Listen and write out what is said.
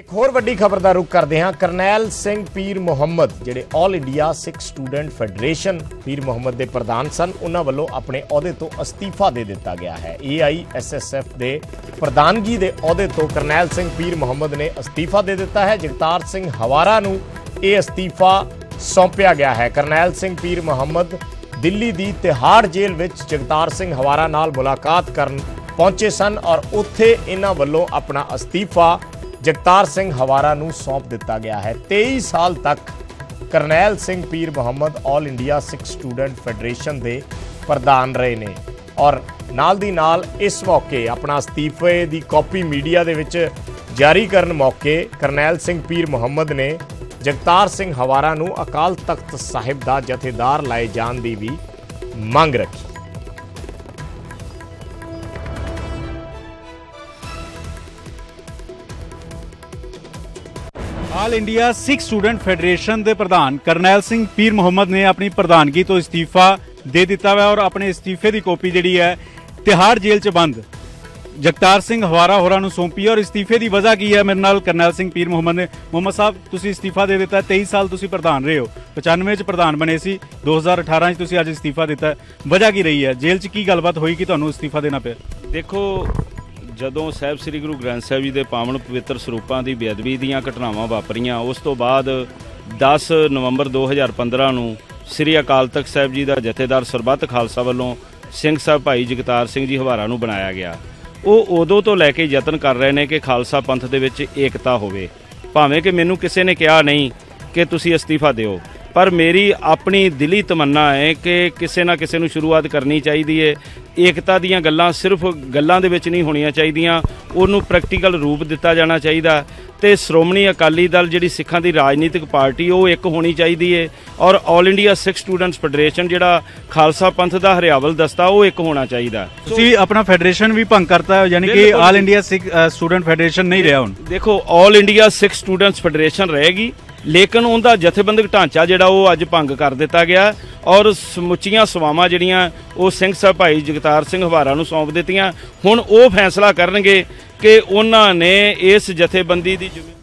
ਇੱਕ ਹੋਰ ਵੱਡੀ ਖਬਰ ਦਾ ਰੁਖ ਕਰਦੇ ਹਾਂ। ਕਰਨੈਲ ਸਿੰਘ ਪੀਰ ਮੁਹੰਮਦ, ਜਿਹੜੇ 올 ਇੰਡੀਆ ਸਿੱਖ ਸਟੂਡੈਂਟ ਫੈਡਰੇਸ਼ਨ ਪੀਰ ਮੁਹੰਮਦ ਦੇ ਪ੍ਰਧਾਨ ਸਨ, ਉਹਨਾਂ ਵੱਲੋਂ ਆਪਣੇ ਅਹੁਦੇ ਤੋਂ ਅਸਤੀਫਾ ਦੇ ਦਿੱਤਾ ਗਿਆ ਹੈ। ਏਆਈਐਸਐਸਐਫ ਦੇ ਪ੍ਰਧਾਨਗੀ ਦੇ ਅਹੁਦੇ ਤੋਂ ਕਰਨੈਲ ਸਿੰਘ ਪੀਰ ਮੁਹੰਮਦ ਨੇ ਅਸਤੀਫਾ ਦੇ ਦਿੱਤਾ ਹੈ। ਜਗਤਾਰ ਸਿੰਘ ਹਵਾਰਾ ਨੂੰ ਇਹ ਅਸਤੀਫਾ ਸੌਂਪਿਆ ਗਿਆ ਹੈ। ਕਰਨੈਲ ਸਿੰਘ ਪੀਰ ਮੁਹੰਮਦ ਦਿੱਲੀ ਦੀ ਤਿਹਾੜ ਜੇਲ੍ਹ ਵਿੱਚ ਜਗਤਾਰ ਸਿੰਘ ਹਵਾਰਾ ਨਾਲ ਮੁਲਾਕਾਤ ਕਰਨ ਪਹੁੰਚੇ ਸਨ ਔਰ ਉੱਥੇ ਇਹਨਾਂ ਵੱਲੋਂ ਆਪਣਾ ਅਸਤੀਫਾ ਜਗਤਾਰ ਸਿੰਘ ਹਵਾਰਾ ਨੂੰ ਸੌਂਪ ਦਿੱਤਾ ਗਿਆ ਹੈ। 23 ਸਾਲ ਤੱਕ Karnail Singh Peer Mohammad 올 India Sikh student federation ਦੇ ਪ੍ਰਧਾਨ ਰਹੇ ਨੇ ਔਰ ਨਾਲ ਦੀ ਨਾਲ ਇਸ ਮੌਕੇ ਆਪਣਾ ਅਸਤੀਫੇ ਦੀ ਕਾਪੀ ਮੀਡੀਆ ਦੇ ਵਿੱਚ ਜਾਰੀ ਕਰਨ ਮੌਕੇ ਕਰਨੈਲ ਸਿੰਘ ਪੀਰ ਮੁਹੰਮਦ ਨੇ ਜਗਤਾਰ ਸਿੰਘ ਹਵਾਰਾ ਨੂੰ ਅਕਾਲ ਤਖਤ ਸਾਹਿਬ ਦਾ ਜਥੇਦਾਰ ਲਾਏ ਜਾਣ ਦੀ ਵੀ ਮੰਗ ਰੱਖੀ। All India Sikh student federation ਦੇ ਪ੍ਰਧਾਨ ਕਰਨੈਲ ਸਿੰਘ ਪੀਰ ਮੁਹੰਮਦ ਨੇ ਆਪਣੀ ਪ੍ਰਧਾਨਗੀ ਤੋਂ ਅਸਤੀਫਾ ਦੇ ਦਿੱਤਾ ਹੈ ਔਰ ਆਪਣੇ ਅਸਤੀਫੇ ਦੀ ਕਾਪੀ ਜਿਹੜੀ ਹੈ ਤਿਹਾੜ ਜੇਲ੍ਹ 'ਚ ਬੰਦ। ਜਗਤਾਰ ਸਿੰਘ ਹਵਾਰਾ ਹੋਰਾਂ ਨੂੰ ਸੌਂਪੀ ਔਰ ਅਸਤੀਫੇ ਦੀ ਵਜ੍ਹਾ ਕੀ ਹੈ? ਮੇਰੇ ਨਾਲ ਕਰਨੈਲ ਸਿੰਘ ਪੀਰ ਮੁਹੰਮਦ ਨੇ। ਮੁਹੰਮਦ ਸਾਹਿਬ, ਤੁਸੀਂ ਅਸਤੀਫਾ ਦੇ ਦਿੱਤਾ 23 ਸਾਲ ਤੁਸੀਂ ਪ੍ਰਧਾਨ ਰਹੇ ਹੋ। 95 ਚ ਪ੍ਰਧਾਨ ਬਣੇ ਸੀ 2018 ਚ ਤੁਸੀਂ ਅੱਜ ਅਸਤੀਫਾ ਦਿੱਤਾ। ਵਜ੍ਹਾ ਕੀ ਰਹੀ ਹੈ? ਜੇਲ੍ਹ 'ਚ ਕੀ ਗੱਲਬਾਤ ਹੋਈ ਕਿ ਤੁਹਾਨੂੰ ਅਸਤੀਫਾ ਦੇਣਾ ਪਿਆ? ਦੇਖੋ ਜਦੋਂ ਸਾਹਿਬ ਸ੍ਰੀ ਗੁਰੂ ਗ੍ਰੰਥ ਸਾਹਿਬ ਜੀ ਦੇ ਪਾਵਨ ਪਵਿੱਤਰ ਸਰੂਪਾਂ ਦੀ ਬੇਅਦਬੀ ਦੀਆਂ ਘਟਨਾਵਾਂ ਵਾਪਰੀਆਂ, ਉਸ ਤੋਂ ਬਾਅਦ 10 ਨਵੰਬਰ 2015 ਨੂੰ ਸ੍ਰੀ ਅਕਾਲ ਤਖਤ ਸਾਹਿਬ ਜੀ ਦਾ ਜਥੇਦਾਰ ਸਰਬੱਤ ਖਾਲਸਾ ਵੱਲੋਂ ਸਿੰਘ ਸਾਹਿਬ ਭਾਈ ਜਗਤਾਰ ਸਿੰਘ ਜੀ ਹਵਾਰਾ ਨੂੰ ਬਣਾਇਆ ਗਿਆ। ਉਹ ਉਦੋਂ ਤੋਂ ਲੈ ਕੇ ਯਤਨ ਕਰ ਰਹੇ ਨੇ ਕਿ ਖਾਲਸਾ ਪੰਥ ਦੇ ਵਿੱਚ ਏਕਤਾ ਹੋਵੇ। ਭਾਵੇਂ ਕਿ ਮੈਨੂੰ ਕਿਸੇ ਨੇ ਕਿਹਾ ਨਹੀਂ ਕਿ ਤੁਸੀਂ ਅਸਤੀਫਾ ਦਿਓ ਪਰ ਮੇਰੀ ਆਪਣੀ ਦਿਲੀ ਤਮੰਨਾ ਹੈ ਕਿ ਕਿਸੇ ਨਾ ਕਿਸੇ ਨੂੰ ਸ਼ੁਰੂਆਤ ਕਰਨੀ ਚਾਹੀਦੀ ਹੈ। ਏਕਤਾ ਦੀਆਂ ਗੱਲਾਂ ਸਿਰਫ ਗੱਲਾਂ ਦੇ ਵਿੱਚ ਨਹੀਂ ਹੋਣੀਆਂ ਚਾਹੀਦੀਆਂ ਉਹਨੂੰ ਪ੍ਰੈਕਟੀਕਲ ਰੂਪ ਦਿੱਤਾ ਜਾਣਾ ਚਾਹੀਦਾ ਤੇ ਸ਼੍ਰੋਮਣੀ ਅਕਾਲੀ ਦਲ ਜਿਹੜੀ ਸਿੱਖਾਂ ਦੀ ਰਾਜਨੀਤਿਕ ਪਾਰਟੀ ਉਹ ਇੱਕ ਹੋਣੀ ਚਾਹੀਦੀ ਹੈ ਔਰ 올 ਇੰਡੀਆ ਸਿੱਖ ਸਟੂਡੈਂਟਸ ਫੈਡਰੇਸ਼ਨ ਜਿਹੜਾ ਖਾਲਸਾ ਪੰਥ ਦਾ ਹਰਿਆਵਲ ਦਸਤਾ ਉਹ ਇੱਕ ਹੋਣਾ ਚਾਹੀਦਾ। ਤੁਸੀਂ ਆਪਣਾ ਫੈਡਰੇਸ਼ਨ ਵੀ ਭੰਗ ਕਰਤਾ ਹੈ ਯਾਨੀ ਕਿ ਜੀ। ਇੰਡੀਆ ਸਿੱਖ ਸਟੂਡੈਂਟ ਫੈਡਰੇਸ਼ਨ ਨਹੀਂ ਰਿਹਾ ਹੁਣ। ਦੇਖੋ 올 ਇੰਡੀਆ ਸਿੱਖ ਸਟੂਡੈਂਟਸ ਫੈਡਰੇਸ਼ਨ ਰਹੇਗੀ। ਲੇਕਿਨ ਉਹਦਾ ਜਥੇਬੰਦਕ ਢਾਂਚਾ ਜਿਹੜਾ ਉਹ ਅੱਜ ਭੰਗ ਕਰ ਦਿੱਤਾ ਗਿਆ ਔਰ ਸਮੁੱਚੀਆਂ ਸਵਾਵਾਂ ਜਿਹੜੀਆਂ ਉਹ ਸਿੰਘ ਸਾਹਿਬ ਭਾਈ ਜਗਤਾਰ ਸਿੰਘ ਹਵਾਰਾ ਨੂੰ ਸੌਂਪ ਦਿੱਤੀਆਂ। ਹੁਣ ਉਹ ਫੈਸਲਾ ਕਰਨਗੇ ਕਿ ਉਹਨਾਂ ਨੇ ਇਸ ਜਥੇਬੰਦੀ ਦੀ ਜ਼ਿੰਮੇ